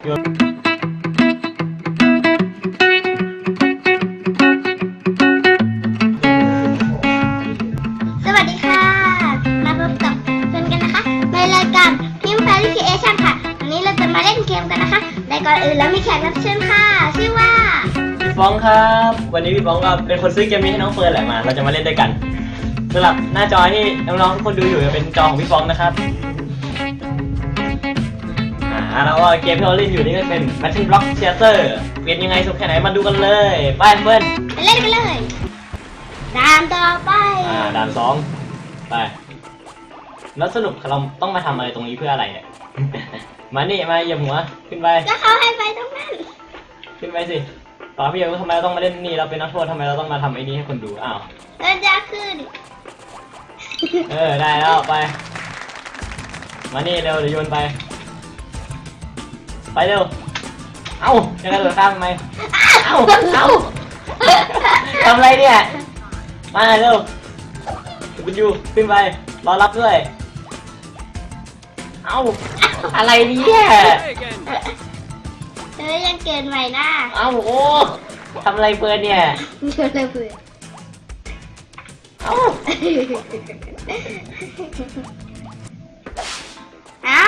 สวัสดีค่ะ มาพบกับเพื่อนกันนะคะในรายการพิมพ์แฟรี่คิเอชั่นค่ะ วันนี้เราจะมาเล่นเกมกันนะคะแต่ก่อนอื่นแล้วมีแขกรับเชิญค่ะ ชื่อว่าพี่ฟ้องครับ วันนี้พี่ฟ้องก็เป็นคนซื้อเกมนี้ให้น้องเฟิร์นแหละมา เราจะมาเล่นด้วยกันสำหรับหน้าจอที่น้องๆทุกคนดูอยู่จะเป็นจอของพี่ฟ้องนะครับ อ่าแล้วก็เกมที่เราเล่นอยู่นี่ก็เป็น Battle Block Theater เป็นยังไงสุดแค่ไหนมาดูกันเลยไปเฟิร์นไปเล่นกันเลยตามต่อไป อ่าด่านสองไป แล้วสรุปเราต้องมาทำอะไรตรงนี้เพื่ออะไรเนี่ย มานี่มาเหยียบหัวขึ้นไป ก็เขาให้ไปตรงนั้น ขึ้นไปสิต่อพี่เอ๋ทำไมเราต้องมาเล่นนี่เราเป็นนักโทษทำไมเราต้องมาทำไอ้นี่ให้คนดูอ้าวเราจะขึ้น เออได้แล้วไป มานี่เร็วเดี๋ยวโยนไป ไปเร็ว เอ้าจะกระโดดข้ามทำไมเอ้าเอ้าทำอะไรเนี่ย มาเร็วคุณยูขึ้นไป รอรับด้วย เอ้า อะไรเนี่ยเธอยังเกินไปนะเอ้าโอ้ทำอะไรเปิดเนี่ยเกินเลยเพื่อนเอ้าเอ้า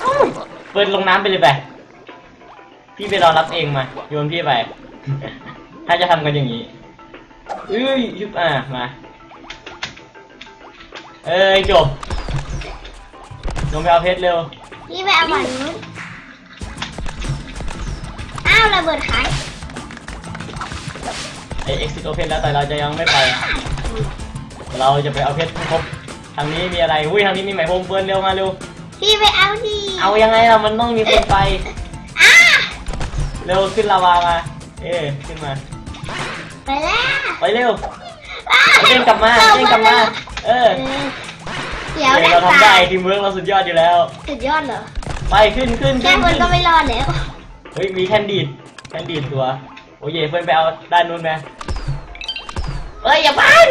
เอ้าเปิดลงน้ำไปเลยไป พี่ไปรอรับเองมา โยนพี่ไป ถ้าจะทำกันอย่างนี้เอ้ยยุบอะมา เอ้ยจบ ลงไปเอาเพชรเร็ว พี่ไปเอาหวานนู้นอ้าวระเบิดขายไอเอ็กซิโอเพชรแล้วแต่เราจะยังไม่ไป เราจะไปเอาเพชรให้ครบ ทางนี้มีอะไร อุ้ยทางนี้มีไหมพรมเฟิร์นเร็วมาเร็ว พี่ไปเอาดีเอายังไงล่ะมันต้องมีคนไป อ้าเร็วขึ้นลาวามา เอ้ยขึ้นมา ไปแล้วไปเร็วเด้งกลับมาเด้งกลับมา เออ เดี๋ยวเฮ้ยได้เราทำตาได้ยทีมเวิร์กเราสุดยอดอยู่แล้ว สุดยอดเหรอ ไปขึ้นขึ้นแค่ขึ้นคนขึ้นก็ไม่รอดแล้ว เฮ้ยมีแคนดีดแคนดีดตัว โอ้ยเฟิร์นไปเอาด้านนู้นไหมเอ้ยอย่าพัน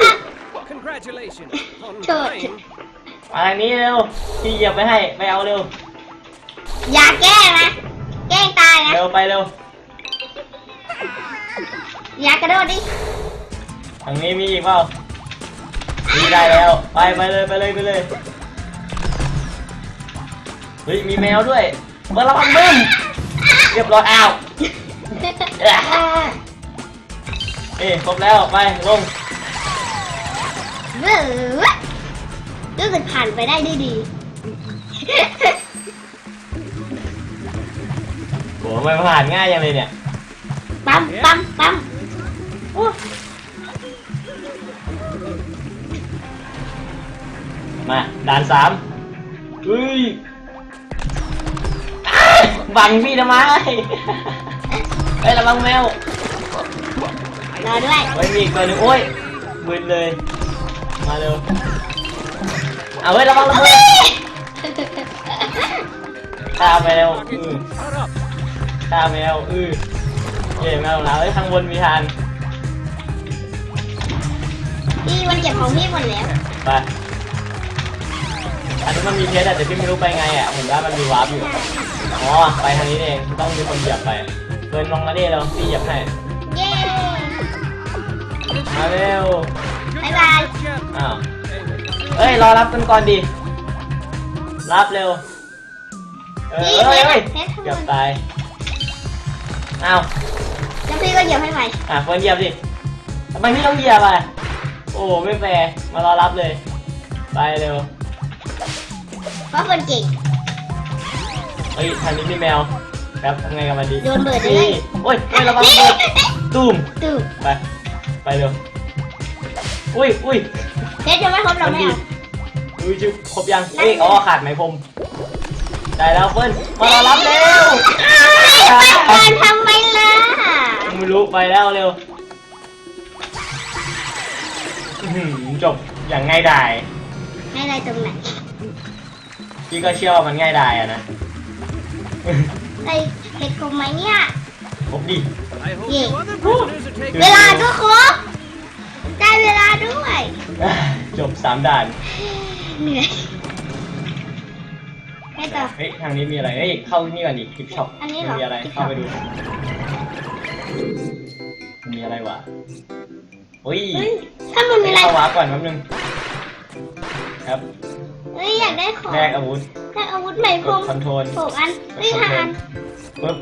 Congratulations on Trời. playing มาทางนี้เร็วพี่เหยียบไปให้ไปเอาเร็วอย่าแกล้งนะ แกล้งตายนะ เร็วไปเร็วอย่ากระโดดดิ ทางนี้มีอีกเปล่ามีได้แล้ว ไปไปเลยไปเลยไปเลยเฮ้ยมีแมวด้วยเปิดระวังบึ้มเรียบร้อยอ้าวเอ้ยครบแล้วไปลงเบ้อ รู้สึกผ่านไปได้ด้วยดี โหมันผ่านง่ายยังเลยเนี่ย ปั๊มปั๊มปั๊มโอ้มาด่านสามอุ้ยอ้ายบังพี่ทำไม เฮ้ยระวังแมว รอด้วยเฮ้ยมีอีกตัวหนึงโอ้ยมืดเลย มาเร็ว เอาเฮ้ยระวังระเบิดตามไปเร็วอือ Shut up. ตามไปเร็วอือเย่แมวหนาวเฮ้ยข้างบนมีทานพี่มันเก็บของพี่หมดแล้วไปอันนี้มันมีเทสอะแต่พี่ไม่รู้ไปไงอะผมว่ามันมีวาร์ปอยู่อ๋อไปทางนี้เองต้องมีคนเหยียบไปเดินลงมาดิเราพี่เหยียบให้เย้มาเร็วบ๊ายบาย Jeff. อ้าว เอ้ยรอรับกันก่อนดิ รับเร็ว เออเอ้ยเอ้ยเกือบตายอ้าวแล้วพี่ก็เหยียบให้ใหม่ อะเฟิร์นเหยียบดิทำไมพี่ต้องเหยียบอะโอ้ไม่แฟร์มารอรับเลย ไปเร็วเพราะคนเก่งเฮ้ยทางนี้มีแมวครับทำไงกับมันดีโยนเบิดเลยนี่โอ้ยเฮ้ยระวังเบิดตุ้มตู้ไป ไปเร็ว อุ้ยอุ้ยเพชรยังไม่ครบเรามันไม่ดีเอา อุ้ยจุ๊บครบยังเอ้ยอ๋อขาดไหมพรมได้แล้วเฟิร์นมารับเร็วไปก่อนทำไมล่ะไม่รู้ไปแล้วเร็วจบอย่างง่ายดายให้อะไรตรงไหนพี่ก็เชื่อว่ามันง่ายดายอะนะไอเพชรครบไหมเนี่ยครบดิ I hope Yeah. you other prisoners are taken เวลาก็ครบได้เวลาด้วย จบสามด่าน เหนื่อยไปต่อ เฮ้ยทางนี้มีอะไรเฮ้ยเข้านี่ก่อนดิคลิปช็อปอันนี้เหรอมีอะไร Gift เข้า Shop ไปดูมันมีอะไรวะเฮ้ยเฮ้ยถ้ามันมีอะไรเข้าวาร์ปก่อนแป๊บนึง ครับเฮ้ยอยากได้ของแลกอาวุธได้อาวุธใหม่พกรดมคอนโทรลหกอันเฮ้ยห้าอันปึ๊บ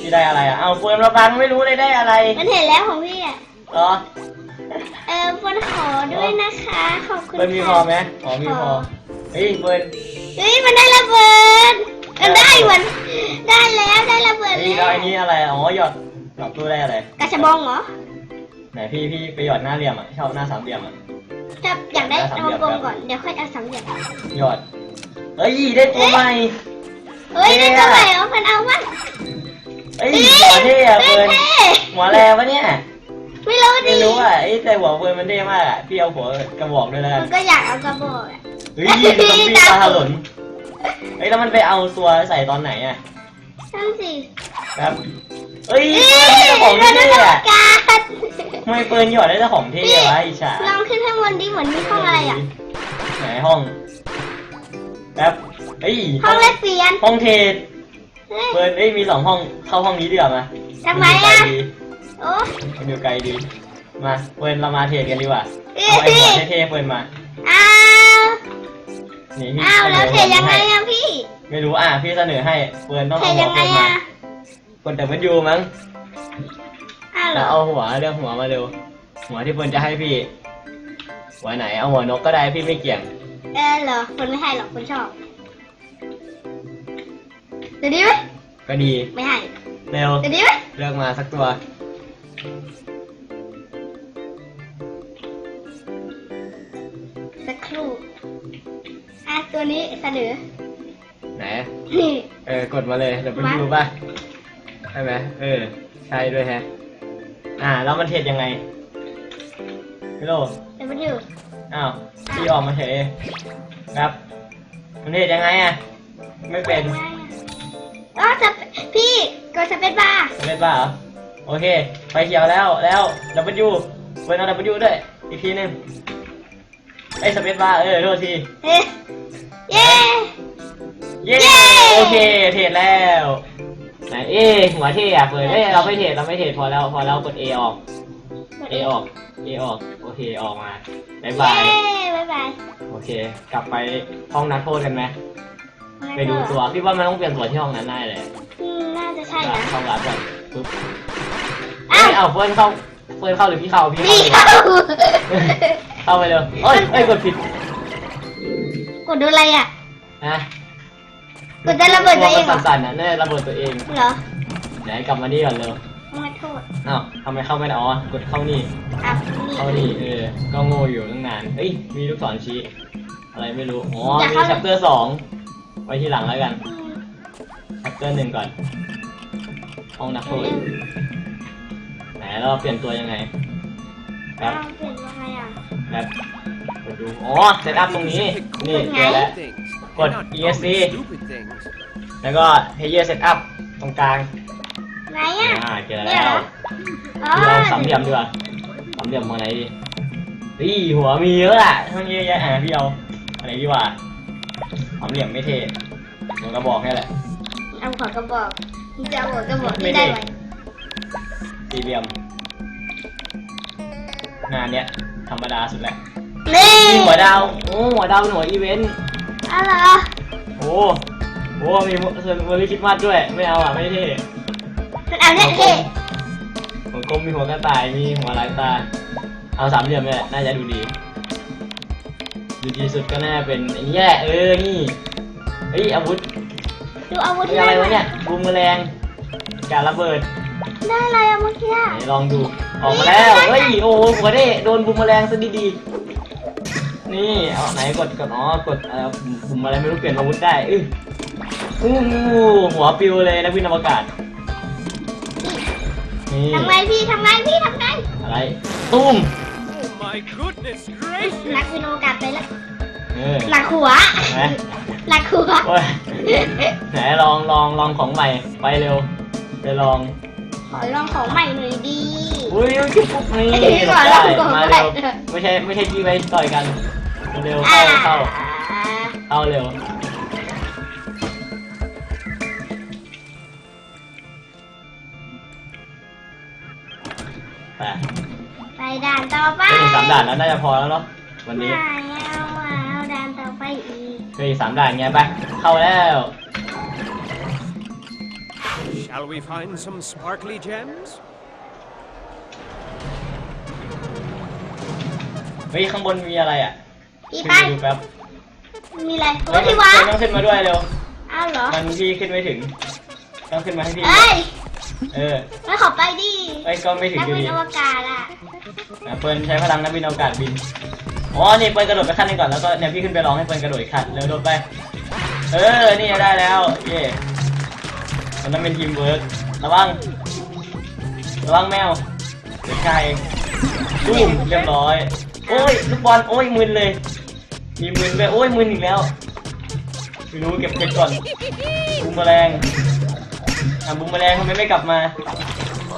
พี่ได้อะไรอะ เอาเฟิร์นมาบังไม่รู้เลยได้อะไร มันเห็นแล้วของพี่อะ เหรอ เออเฟิร์นขอด้วยนะคะ ขอบคุณเฟิร์นมีพอค่ะไหมอ๋อมีพอเฮ้ยเฟิร์นเฮ้ยมันได้ระเบิดมันได้เหมือนได้แล้วได้ระเบิดเฮ้ยแล้แล้ววไอ้นี่อะไรอ๋อหยอดหยอดตู้ได้อะไรกระชบองเหรอไหนพี่พี่ไปหยอดหน้าเหลี่ยมอะชอบหน้าสามเหลี่ยมอะถ้าอยากได้ได้สามเอาเหลี่ยมกลมครับก่อนเดี๋ยวค่อยเอาสามเหลี่ยมหยอดเฮ้ยได้ตัวใหม่เฮ้ยได้ตัวใหม่เอาเฟิร์นเอาวะเฮ้ยหัวเท่อะเฟิร์นเท่หัวแรงปะเนี่ย ไม่รู้ดิไม่รู้อะไอ้แต่หัวเฟิร์นมันเท่มากอะพี่เอาหัวกระบอกด้วยแล้วกัมันนก็อยากเอากระบอกอะ เฮ้ยซอมบี้ปลาถลนเฮ้ยแล้วมันไปเอาตัวใส่ตอนไหนอะนั่นสิครับเฮ้ยเฮ้เจ้าของเราได้เท่รับอะการทำไมเฟิร์นหยอดได้เจ้าของเท่วะอิจฉาลองขึ้นข้างบนดิเหมือนมีห้องอะไรอะ ไหนห้องครับเฮ้ยห้องแลกเปลี่ยนห้องเทรดเฮ้ยเฟิร์นเอ้ยมีสองห้องเข้าห้องนี้ดีกว่ามาทำไมอะโอ้ มันอยู่ไกลดี มาเฟิร์นเรามาเทรดกันดีกว่าเอ้เอาไอ้หัวยพี่เท่ๆเฟิร์นมา อ้าวนี่พี่อ้าวแล้วเทสนอยังไงให้อะพี่ ไม่รู้อะพี่เสนอให้เฟิร์นต้องเทเอาหัยัวงไงเฟิร์นมาอะกดแต่มันยูมั้งอ้าวเหรแล้วอเอาหัวเรื่องหัวมาเร็ว หัวที่เฟิร์นจะให้พี่ หัวไหนเอาหัวนกก็ได้พี่ไม่เกี่ยง เออเหรอคนไม่ให้หรอกคนชอบเดี๋ยวดีไหมก็ดี ไม่ให้ เร็วเดี๋ยวดีไหมเลือกมาสักตัว สักครู่อะตัวนี้เสนอ ไหน นี่ เออ กดมาเลยเดี๋ยวไปมาดูป่ะ ใช่ไหมเออ ใช่ด้วยแฮะ อ่า แล้วมันเทรดยังไงพี่โลเดี๋ยวมันอยู่อ้าวพี่ออกมาเฉยครับ มันเทรดยังไงอะ ไม่เป็น อ๋อจะพี่กดสเปซบาร์เล่นป่ะเหรอ โอเค ไฟเขียวแล้วแล้วดับเบิลยูเฟิร์นเอาดับเบิลยูด้วย อีกทีหนึงไอ้สเปซบาร์เออโทษทีเอ๊ะเย้ เย้ เย้ โอเค เทรดแล้ว ไหน เอ้หัวเท่อะเปิดเอ้ยเราไม่เทรดเราไม่เทรดพอแล้ว พอแล้วกด A ออก A ออก A ออก โอเค ออกมาบายบาย เย้บายบายโอเค กลับไปห้องนักโทษกันไหม ไปดูตัว พี่ว่ามันต้องเปลี่ยนตัวที่ห้องนั้นได้เลยอืมน่าจะใช่นะ เข้าร้านก่อนปึ๊บอ้าว เอ้ยเอาเฟิร์นเข้าเฟิร์นเข้าหรือพี่เข้าพี่พี่เข้าเข้าเข้าไปเลยเอ้ยเอ้ยกดผิดกดดูอะไรอะ นะกดจะระเบิดตัวเองเหรอมันสั่นๆนะน่าจะระเบิดตัวเองเหรอไหนกลับมานี่ก่อนเร็วไม่โทษอ้าวทำไมเข้าไม่ได้อ๋อกดเข้านี่ อะเข้านี่เออก็โง่อยู่ตั้งนานเอ้ยมีลูกศรชี้อะไรไม่รู้อ๋ออยากมีเข้า ชัปเตอร์สองไว้ทีหลังแล้วกันอืมชัปเตอร์หนึ่งก่อนห้องนักโทษ ไหนเราเปลี่ยนตัวยังไงคอ้ารับวเปลี่ยนยังไงอะแบบกดดูอ๋อเซตอัพตรงนี้นี่เจอแล้ว Things. Gột Not always ESC. Stupid things. แล้วก็ Player Setup ตรงกลางไหนอะอ่าเจอเนี่ยแล้เหรวออ๋อพี่เอาสามเหลี่ยมดีกว่าสามเหลี่ยมหัวไหนดีนี่หัวมีเยอะอะทั้งเยอะแยะอะพี่เอาอะไรดีกว่าสามเหลี่ยมไม่เท่หัวกระบอกแค่แหละเอาหัวกระบอกมึงจะเอาหัวกระบอกไม่ที่ได้ได้ไหมสี่เหลี่ยม งานเนี้ยธรรมดาสุดแหละนี่มีหัวดาวโอ้หัวดาวเป็นหัวอีเวนต์อะไรโอ้โหมีส่วนบริคิดมาสด้วยไม่เอาอะไม่เท่มันเอาเนี่ยเท่หัวกลมมีหัวกระต่ายมีหัวลายตา เอาสามเหลี่ยมเนี่ยน่าจะดูดี ดูดีสุดก็น่าเป็นไอ้นี่แหละเออนี่เฮ้ยอาวุธดูอาวุธเป็นอะไรวะเนี่ยบูมเมอแรงการระเบิด ได้อะไรอะเมื่อกี้อะไหนลองดู ออกมาแล้ว เฮ้ย โอ้โหหัวเด้โดนบูมเมอแรงซะดีๆ นี่ เอาไหนกดกดอ๋อกดเอ่อปุ่มอะไรไม่รู้เปลี่ยนอาวุธได้อื้ออู้หัวปิวเลยนักวินอวกาศ นี่ ทำไงพี่ทำไงพี่ทำไงอะไร ตุ้ม Oh my goodness gracious! นักวินอวกาศไปแล้วเออหลักหัวไหนหลักหัวโอ้ยไหนลองลองลองของใหม่ ไปเร็ว ไปลอง ขอลองของใหม่หน่อยดี อุ้ยจุ๊นี่หลบได้มาเร็วไม่ใช่ไม่ใช่ที่ไปต่อยกันเร็วเข้าเข้าเข้าเร็วไปไปด่านต่อไปสามด่านแล้วน่าจะพอแล้วเนาะวันนี้เอาเอาด่านต่อไปอีกเคยสามด่านไงไปเข้าแล้ว Shall we find some sparkly gems? เฮ้ยข้างบนมีอะไรอะพี่ขึ้นไป ไปดูแป๊บมีอะไรเฮ้โอ้ยที่วะมันต้องขึ้นมาด้วยเร็ว อ้าวเหรอ มันพี่ขึ้นไม่ถึง ต้องขึ้นมาให้พี่ เอ้ยเออไม่ขอไปดิไอ้ยก็ไม่ถึงนักอยู่บินดีอวกาศอะอะเปิลใช้พลังนักบินอวกาศบิน อ๋อ นี่เปิลกระโดดไปขั้นหนึงก่อน แล้วก็เนี่ยพี่ขึ้นไปลองให้เปิลกระโดดอีกขั้นเร็วโดดไป เออ นี่ได้แล้ว เย่มันต้องเป็นทีมเวิร์กระวัง ระวังแมวเด็กชายเองตุ้มเรียบร้อย โอ้ยลูกบอลโอ้ยมึนเลย มีมึนด้วยโอ้ยมึนอีกแล้วไม่รู้เก็บเพชรก่อนบูมแมลงอะบูมแมลงทำไมไม่กลับมา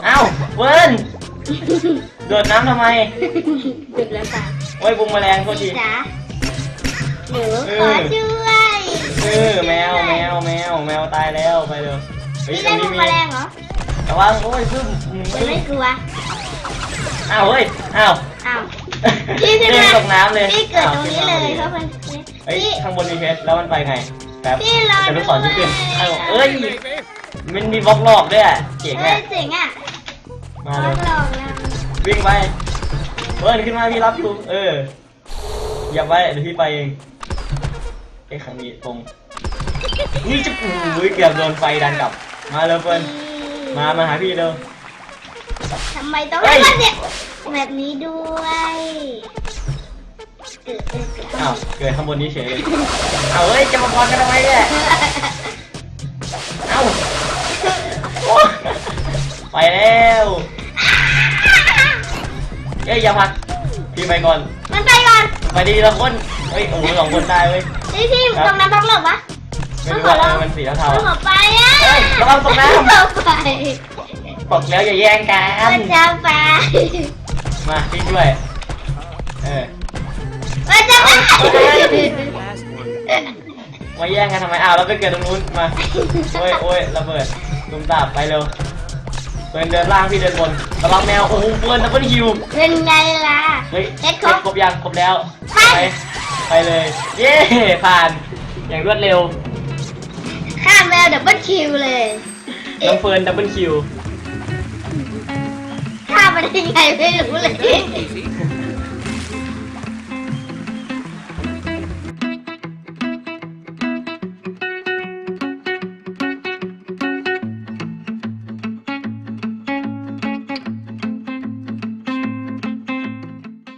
เอ้าเวิร์นโดดน้ำทำไมดึกแล้วป่ะโอ้ยบูมแมลงโทษทีพี่จ๋าหนูเอขออช่วยเออแมวแมวแมวแมวตายแล้วไปเลยเฮ้ยพี่ตรได้งบุนี้กมีแมลงเหรอระวังโอ้ยซึมอืมยังไม่กลัวอ้าวเฮ้ยอ้าวอ้าว พี่ขึ้นเด้มางตกน้ำเลยพี่เกิดตรงนี้เลยอ้าวเพราะมันเฮ้ยพี่ ข้างบนมีเพชรแล้วมันไปไงแป๊บพี่รอจะลูกศรที่ขึ้นด้วย เอ้าเอ้ย Baby. มันมีบล็อกหลอกด้วยอะเจ๋งเฮ้ยอะเจ๋งอะมาลเลอยงลองนะวิ่งไปเฮ้ยขึ้นมาพี่รับอยู่เอออย่าไว้เดี๋ยวพี่ไปเองไอ้ขังนี้ตรงนี่จะอุ้ยเกือบโดนไฟดันกลับ มาเลยเฟิร์นมามาหาพี่เร็ว ทำไมต้องเฮ้ให้ยมันเนี่ยแบบนี้ด้วยเกิดเกิดเกิดอ้าวเกิดข้างบนนี้เฉยเลยเอาเฮ้ยจะมาพรกันทำไมเนี่ยเอ้าโอ๊ยไปแล้วเอ้ยอย่าพักพี่ไปก่อนมันไปก่อนไปดีละคนเฮ้ยโอ้โหสองคนได้เว้ยนี่พี่ตรงนั้นพักหลบวะไม่รู้ว่าเออมันสีเทามันๆขออะไปอะเฮ้ยระวังตกน้ำมันขอไป บอกแล้วอย่าแย่งกัมันนจะไปมาพี่ช่วย เออมันจะไป Last one. มาแย่งกันทำไมอ้าวเราไปเกิดตรงนู้นมา โอ้ยโอ้ยระเบิดตุ้มตาบไปเร็วเฟิร์นเดินล่างพี่เดินบนระวังแมวโอ้โหเฟิร์นดับเบิลคิวเป็นไงล่ะ เฮ้ยเฮ็ดครบครบยังครบแล้วไป ไปไปเลยเย้ผ่านอย่างรวดเร็วข้ามแมวดับเบิลคิวเลยน้องเฟิร์นดับเบิลคิว ข้ามไปได้ยังไงไม่รู้เลย Easy.